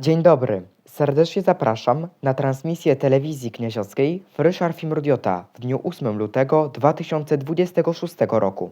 Dzień dobry. Serdecznie zapraszam na transmisję telewizji kniaziowskiej Frysza Fimrudiota w dniu 8 lutego 2026 roku.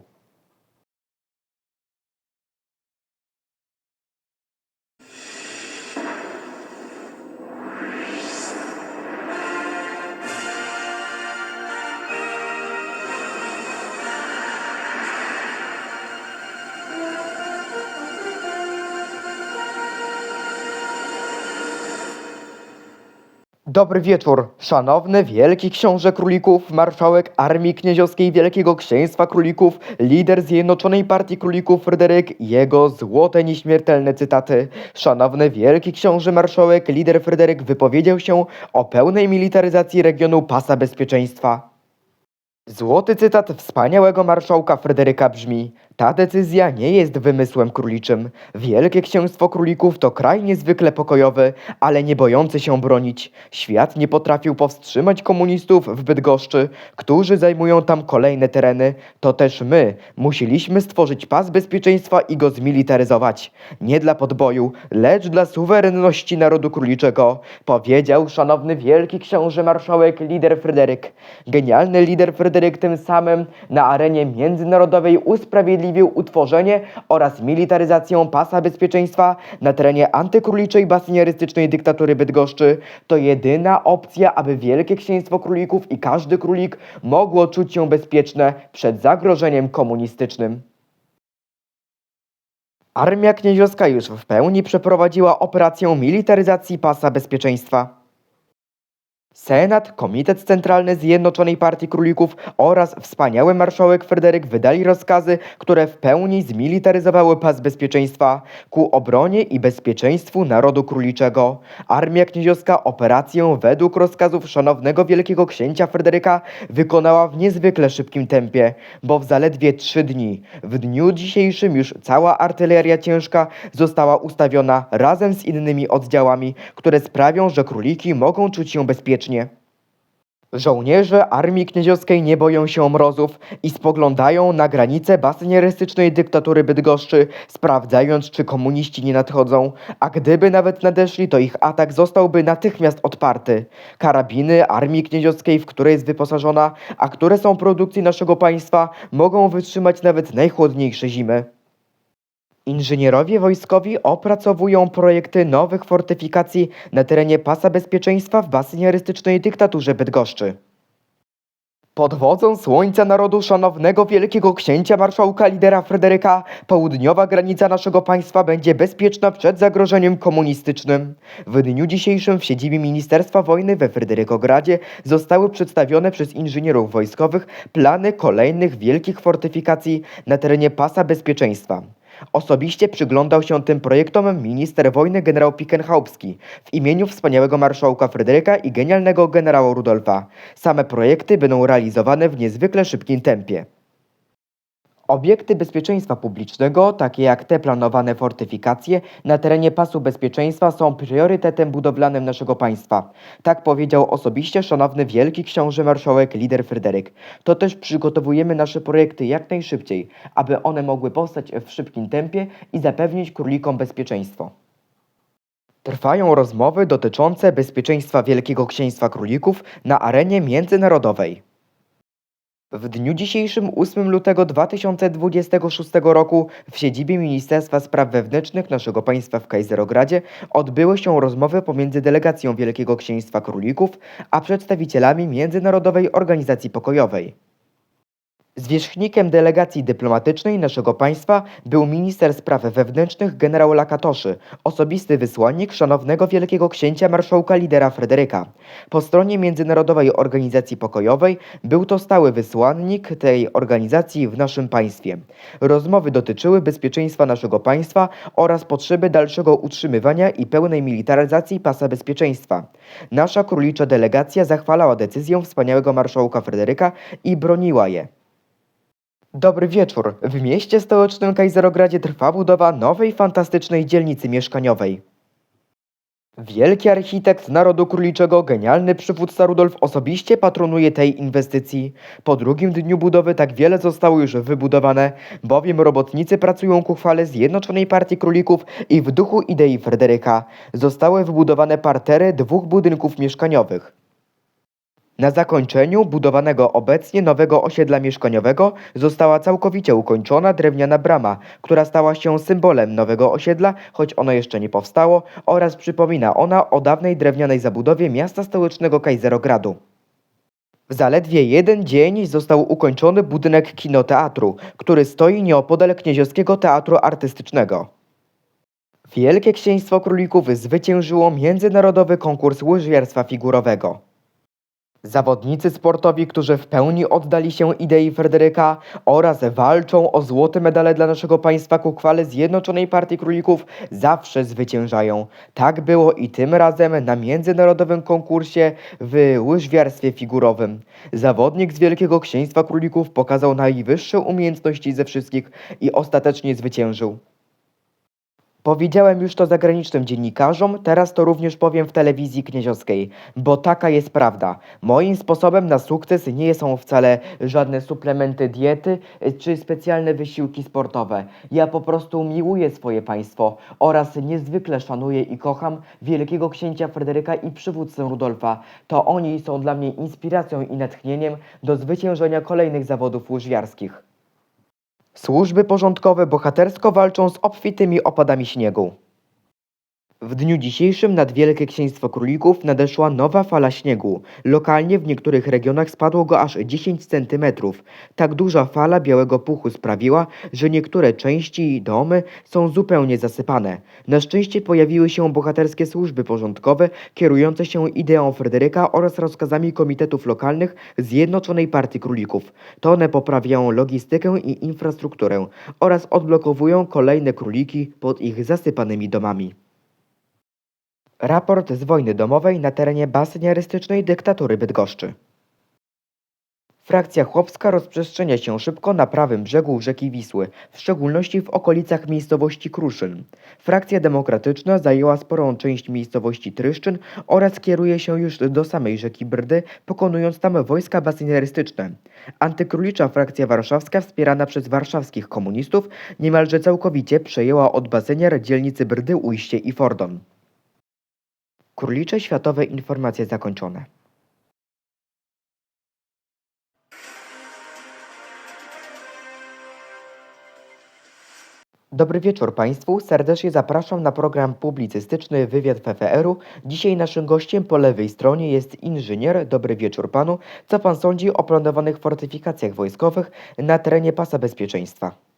Dobry wieczór, szanowny wielki książę królików, marszałek Armii Knieziowskiej Wielkiego Księstwa Królików, lider Zjednoczonej Partii Królików Fryderyk jego złote nieśmiertelne cytaty. Szanowny wielki książę marszałek, lider Fryderyk wypowiedział się o pełnej militaryzacji regionu pasa bezpieczeństwa. Złoty cytat wspaniałego marszałka Fryderyka brzmi: Ta decyzja nie jest wymysłem króliczym. Wielkie księstwo królików to kraj niezwykle pokojowy, ale nie bojący się bronić. Świat nie potrafił powstrzymać komunistów w Bydgoszczy, którzy zajmują tam kolejne tereny. To też my musieliśmy stworzyć pas bezpieczeństwa i go zmilitaryzować. Nie dla podboju, lecz dla suwerenności narodu króliczego, powiedział szanowny wielki książę marszałek lider Fryderyk. Genialny lider Fryderyk tym samym na arenie międzynarodowej usprawiedliwił utworzenie oraz militaryzację pasa bezpieczeństwa na terenie antykróliczej basynierystycznej dyktatury Bydgoszczy. To jedyna opcja, aby Wielkie Księstwo Królików i każdy królik mogło czuć się bezpieczne przed zagrożeniem komunistycznym. Armia knieziowska już w pełni przeprowadziła operację militaryzacji pasa bezpieczeństwa. Senat, Komitet Centralny Zjednoczonej Partii Królików oraz wspaniały marszałek Fryderyk wydali rozkazy, które w pełni zmilitaryzowały pas bezpieczeństwa ku obronie i bezpieczeństwu narodu króliczego. Armia knieziowska operację według rozkazów szanownego wielkiego księcia Fryderyka wykonała w niezwykle szybkim tempie, bo w zaledwie trzy dni, w dniu dzisiejszym już cała artyleria ciężka została ustawiona razem z innymi oddziałami, które sprawią, że króliki mogą czuć się bezpiecznie. Żołnierze Armii Knieziowskiej nie boją się mrozów i spoglądają na granice basynierystycznej dyktatury Bydgoszczy, sprawdzając, czy komuniści nie nadchodzą, a gdyby nawet nadeszli, to ich atak zostałby natychmiast odparty. Karabiny Armii Knieziowskiej, w które jest wyposażona, a które są produkcji naszego państwa, mogą wytrzymać nawet najchłodniejsze zimy. Inżynierowie wojskowi opracowują projekty nowych fortyfikacji na terenie pasa bezpieczeństwa w basynierystycznej dyktaturze Bydgoszczy. Pod wodzą słońca narodu szanownego wielkiego księcia marszałka lidera Fryderyka, południowa granica naszego państwa będzie bezpieczna przed zagrożeniem komunistycznym. W dniu dzisiejszym w siedzibie Ministerstwa Wojny we Fryderykogradzie zostały przedstawione przez inżynierów wojskowych plany kolejnych wielkich fortyfikacji na terenie pasa bezpieczeństwa. Osobiście przyglądał się tym projektom minister wojny generał Pikenhaupski w imieniu wspaniałego marszałka Fryderyka i genialnego generała Rudolfa. Same projekty będą realizowane w niezwykle szybkim tempie. Obiekty bezpieczeństwa publicznego, takie jak te planowane fortyfikacje na terenie pasu bezpieczeństwa są priorytetem budowlanym naszego państwa. Tak powiedział osobiście szanowny wielki książę marszałek lider Fryderyk. To też przygotowujemy nasze projekty jak najszybciej, aby one mogły powstać w szybkim tempie i zapewnić królikom bezpieczeństwo. Trwają rozmowy dotyczące bezpieczeństwa Wielkiego Księstwa Królików na arenie międzynarodowej. W dniu dzisiejszym 8 lutego 2026 roku w siedzibie Ministerstwa Spraw Wewnętrznych naszego państwa w Kajzerogradzie odbyły się rozmowy pomiędzy delegacją Wielkiego Księstwa Królików a przedstawicielami Międzynarodowej Organizacji Pokojowej. Zwierzchnikiem delegacji dyplomatycznej naszego państwa był minister spraw wewnętrznych generał Lakatoszy, osobisty wysłannik szanownego wielkiego księcia marszałka lidera Fryderyka. Po stronie Międzynarodowej Organizacji Pokojowej był to stały wysłannik tej organizacji w naszym państwie. Rozmowy dotyczyły bezpieczeństwa naszego państwa oraz potrzeby dalszego utrzymywania i pełnej militaryzacji pasa bezpieczeństwa. Nasza królicza delegacja zachwalała decyzję wspaniałego marszałka Fryderyka i broniła je. Dobry wieczór. W mieście stołecznym Kajzerogradzie trwa budowa nowej, fantastycznej dzielnicy mieszkaniowej. Wielki architekt narodu króliczego, genialny przywódca Rudolf osobiście patronuje tej inwestycji. Po drugim dniu budowy tak wiele zostało już wybudowane, bowiem robotnicy pracują ku chwale Zjednoczonej Partii Królików i w duchu idei Fryderyka. Zostały wybudowane partery dwóch budynków mieszkaniowych. Na zakończeniu budowanego obecnie nowego osiedla mieszkaniowego została całkowicie ukończona drewniana brama, która stała się symbolem nowego osiedla, choć ono jeszcze nie powstało, oraz przypomina ona o dawnej drewnianej zabudowie miasta stołecznego Kajzerogradu. W zaledwie jeden dzień został ukończony budynek kinoteatru, który stoi nieopodal Knieziowskiego Teatru Artystycznego. Wielkie Księstwo Królików zwyciężyło międzynarodowy konkurs łyżwiarstwa figurowego. Zawodnicy sportowi, którzy w pełni oddali się idei Fryderyka oraz walczą o złote medale dla naszego państwa ku chwale Zjednoczonej Partii Królików, zawsze zwyciężają. Tak było i tym razem na międzynarodowym konkursie w łyżwiarstwie figurowym. Zawodnik z Wielkiego Księstwa Królików pokazał najwyższe umiejętności ze wszystkich i ostatecznie zwyciężył. Powiedziałem już to zagranicznym dziennikarzom, teraz to również powiem w telewizji knieziowskiej, bo taka jest prawda. Moim sposobem na sukces nie są wcale żadne suplementy diety y, czy specjalne wysiłki sportowe. Ja po prostu miłuję swoje państwo oraz niezwykle szanuję i kocham wielkiego księcia Fryderyka i przywódcę Rudolfa. To oni są dla mnie inspiracją i natchnieniem do zwyciężenia kolejnych zawodów łyżwiarskich. Służby porządkowe bohatersko walczą z obfitymi opadami śniegu. W dniu dzisiejszym nad Wielkie Księstwo Królików nadeszła nowa fala śniegu. Lokalnie w niektórych regionach spadło go aż 10 cm. Tak duża fala białego puchu sprawiła, że niektóre części i domy są zupełnie zasypane. Na szczęście pojawiły się bohaterskie służby porządkowe kierujące się ideą Fryderyka oraz rozkazami komitetów lokalnych Zjednoczonej Partii Królików. To one poprawiają logistykę i infrastrukturę oraz odblokowują kolejne króliki pod ich zasypanymi domami. Raport z wojny domowej na terenie baseniarystycznej dyktatury Bydgoszczy. Frakcja chłopska rozprzestrzenia się szybko na prawym brzegu rzeki Wisły, w szczególności w okolicach miejscowości Kruszyn. Frakcja demokratyczna zajęła sporą część miejscowości Tryszczyn oraz kieruje się już do samej rzeki Brdy, pokonując tam wojska baseniarystyczne. Antykrólicza frakcja warszawska, wspierana przez warszawskich komunistów, niemalże całkowicie przejęła od baseniar dzielnicy Brdy, Ujście i Fordon. Królicze Światowe Informacje zakończone. Dobry wieczór Państwu. Serdecznie zapraszam na program publicystyczny Wywiad PFR-u. Dzisiaj naszym gościem po lewej stronie jest inżynier. Dobry wieczór Panu. Co Pan sądzi o planowanych fortyfikacjach wojskowych na terenie pasa bezpieczeństwa?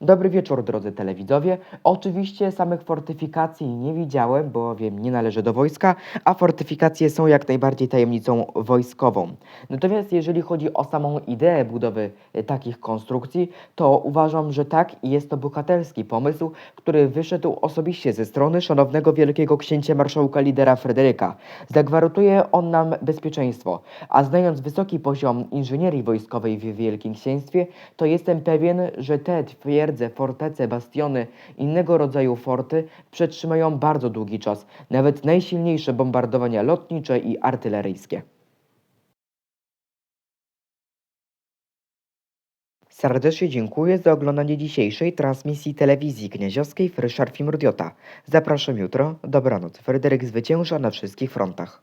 Dobry wieczór, drodzy telewidzowie. Oczywiście samych fortyfikacji nie widziałem, bowiem nie należę do wojska, a fortyfikacje są jak najbardziej tajemnicą wojskową. Natomiast jeżeli chodzi o samą ideę budowy e, takich konstrukcji, to uważam, że tak i jest to bohaterski pomysł, który wyszedł osobiście ze strony szanownego wielkiego księcia marszałka lidera Fryderyka. Zagwarantuje on nam bezpieczeństwo, a znając wysoki poziom inżynierii wojskowej w Wielkim Księstwie, to jestem pewien, że te twierdze, fortece, bastiony, innego rodzaju forty przetrzymają bardzo długi czas, nawet najsilniejsze bombardowania lotnicze i artyleryjskie. Serdecznie dziękuję za oglądanie dzisiejszej transmisji telewizji knieziowskiej Fryszar Film Rudiota. Zapraszam jutro. Dobranoc. Fryderyk zwycięża na wszystkich frontach.